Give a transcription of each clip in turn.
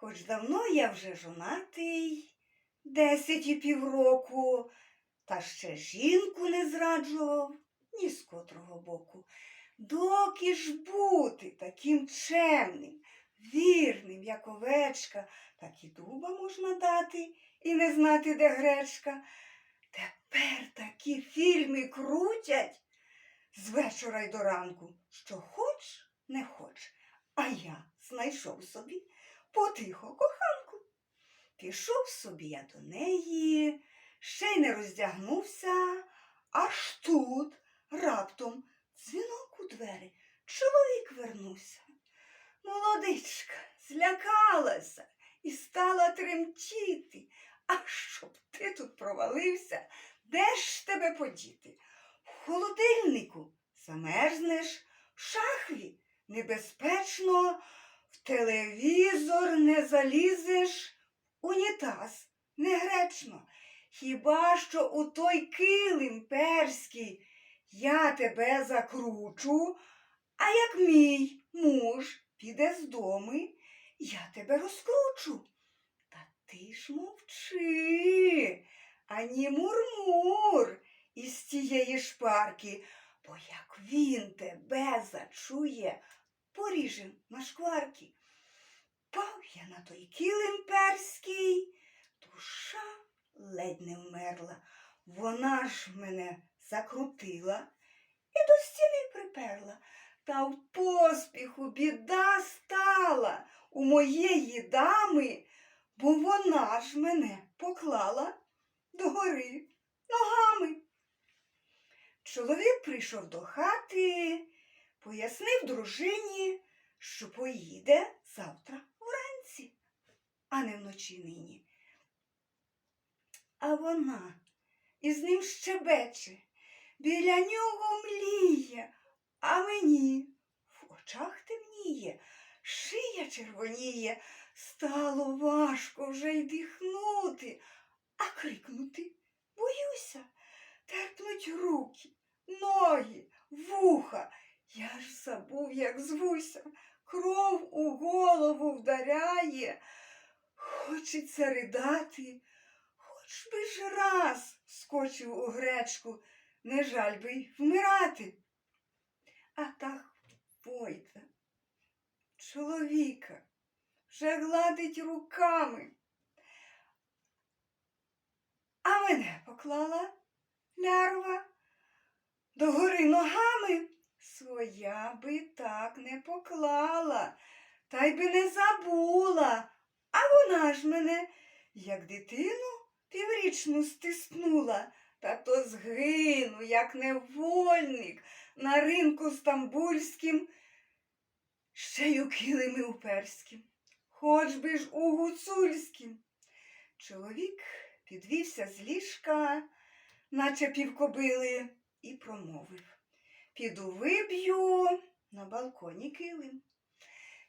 Хоч давно я вже жонатий, десять і півроку, та ще жінку не зраджував ні з котрого боку. Доки ж бути таким чемним, вірним, як овечка, так і дуба можна дати і не знати, де гречка. Тепер такі фільми крутять з вечора й до ранку, що хоч не хоч. А я знайшов собі потихо коханку. Пішов собі я до неї, ще й не роздягнувся, аж тут раптом дзвінок у двері. Чоловік вернувся. Молодичка злякалася і стала тремтіти. А щоб ти тут провалився, де ж тебе подіти? В холодильнику замерзнеш, в шахві небезпечно, телевізор не залізеш, унітаз негречно. Хіба що у той килим перський я тебе закручу, а як мій муж піде з дому, я тебе розкручу. Та ти ж мовчи, ані мурмур із тієї шпарки, бо як він тебе зачує, поріжем на шкварки. Пав я на той килим перський, душа ледь не вмерла. Вона ж мене закрутила і до стіни приперла. Та в поспіху біда стала у моєї дами, бо вона ж мене поклала догори ногами. Чоловік прийшов до хати, пояснив дружині, що поїде завтра вранці, а не вночі нині. А вона із ним щебече, біля нього мліє, а мені в очах темніє, шия червоніє, стало важко вже й дихнути, а крикнути боюся, терпнуть руки, ноги, вуха. Я ж забув, як звуся, кров у голову вдаряє, хочеться ридати. Хоч би ж раз скочив у гречку, не жаль би й вмирати. А так Войта, чоловіка, вже гладить руками. А мене поклала лярва догори ногами. Своя би так не поклала, та й би не забула. А вона ж мене, як дитину, піврічну стиснула, та то згину, як невольник, на ринку стамбульським, ще й у килими уперським, хоч би ж у гуцульським. Чоловік підвівся з ліжка, наче півкобили, і промовив. Піду виб'ю на балконі килим.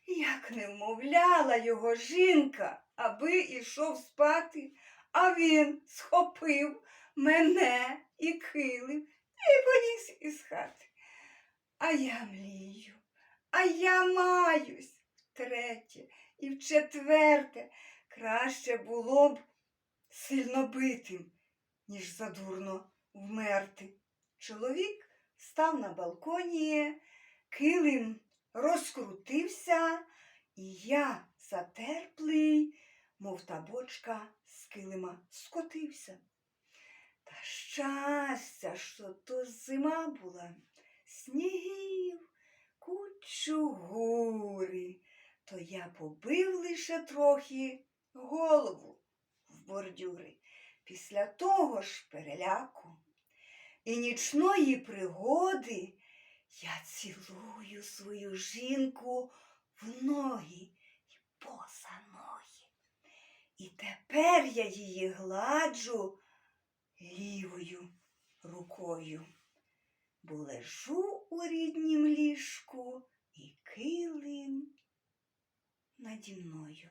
Як не вмовляла його жінка, аби ішов спати, а він схопив мене і килим і поніс із хати. А я млію, а я маюсь втретє і вчетверте. Краще було б сильно битим, ніж задурно вмерти. Чоловік став на балконі, килим розкрутився, і я затерплий, мов та бочка з килима скотився. Та щастя, що то зима була, снігів, кучугури, то я побив лише трохи голову в бордюри. Після того ж переляку і нічної пригоди я цілую свою жінку в ноги й поза ноги. І тепер я її гладжу лівою рукою, бо лежу у ріднім ліжку і килим наді мною.